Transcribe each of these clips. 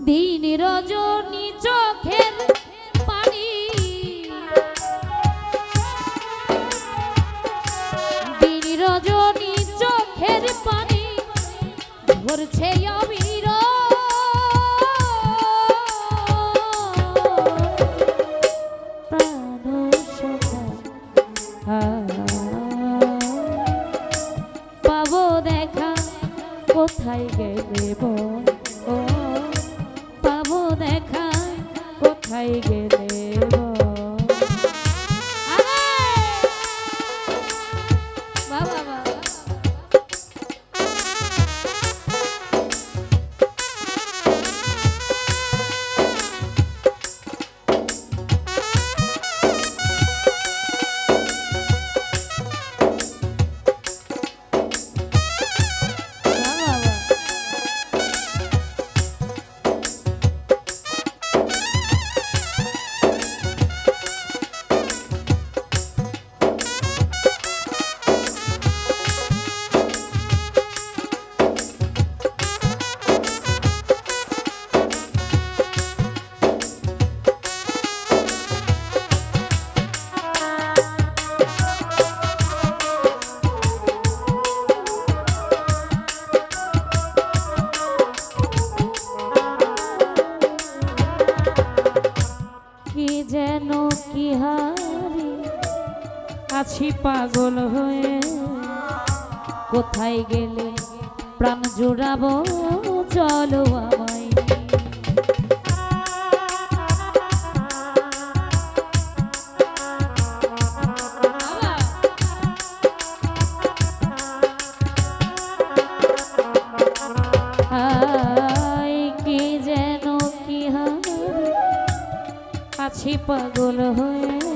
দিন রজনী চোখের পানি। দিন রজনী চোখের পানি। ধরছে আছি পাগল হয়ে কোথায় গেলে প্রাণ জোড়াবো? চলো আমায়। পাগল হয়ে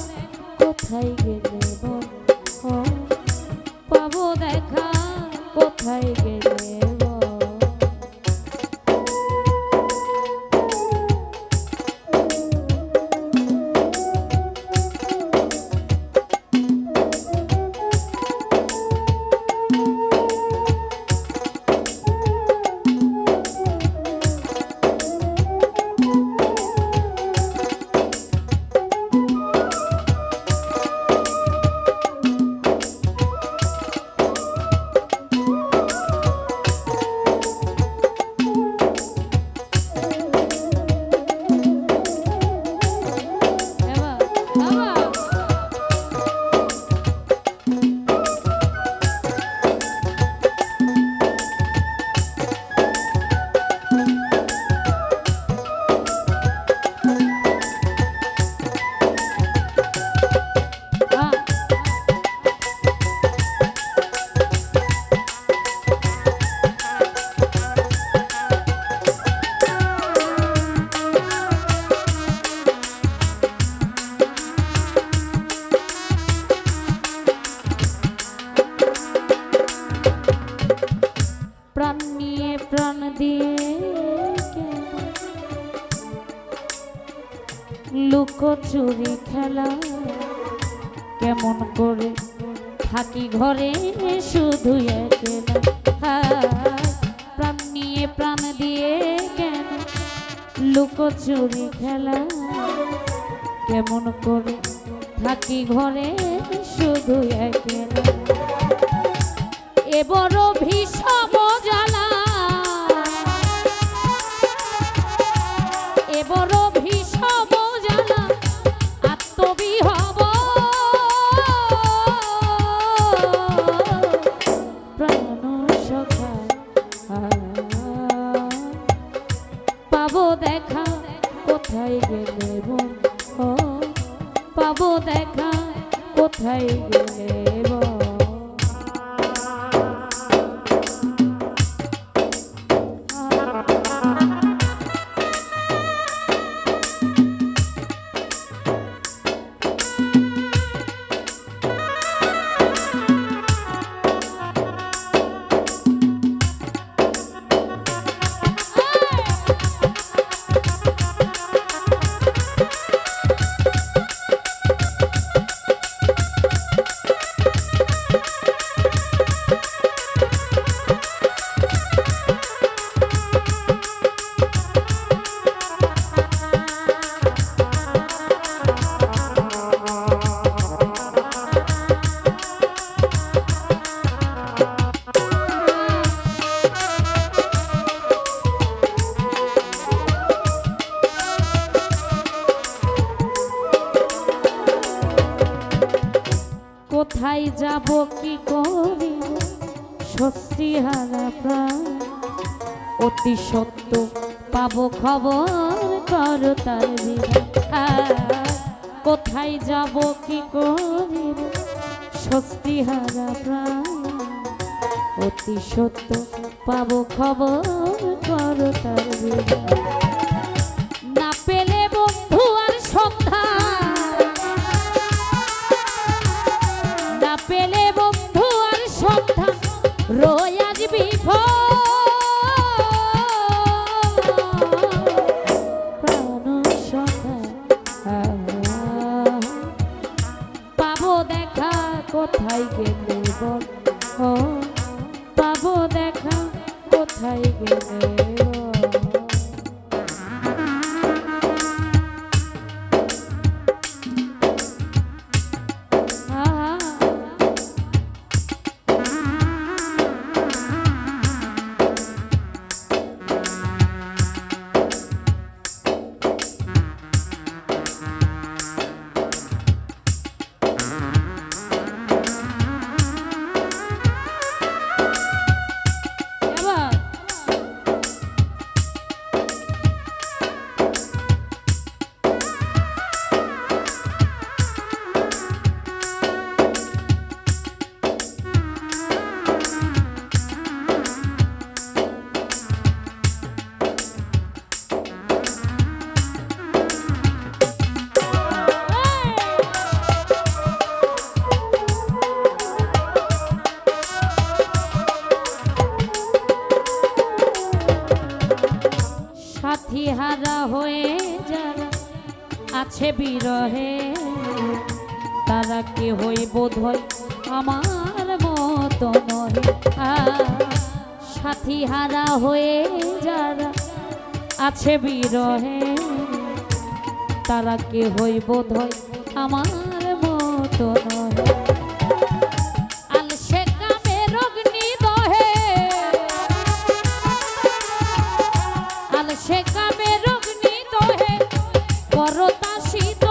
কোথায় গেলে পাবো দেখা কোথায় গেলে লুকোচুরি খেলা। কেমন করে থাকি ঘরে, শুধু প্রাণ নিয়ে প্রাণ দিয়ে কেন লুকোচুরি খেলা? কেমন করে থাকি ঘরে, শুধু একলা এ বড় ভীষণ কোথায় গেলে যাব কি করিব স্বস্তি হারা অতি সত্য পাব খবর, কর তার। কোথায় যাব কি করিব স্বস্তি হারা অতি সত্য পাব খবর, কর তার। কোথায় গেলে বল? পাবো দেখা কোথায় গেলে হারা হয়ে যারা আছে বিরহে, তারা কে হই বোধ হয় আমার মতো নহে। সাথী হারা হয়ে যারা আছে বিরহে, তারা কে হই বোধ হয় আমার করতা শীত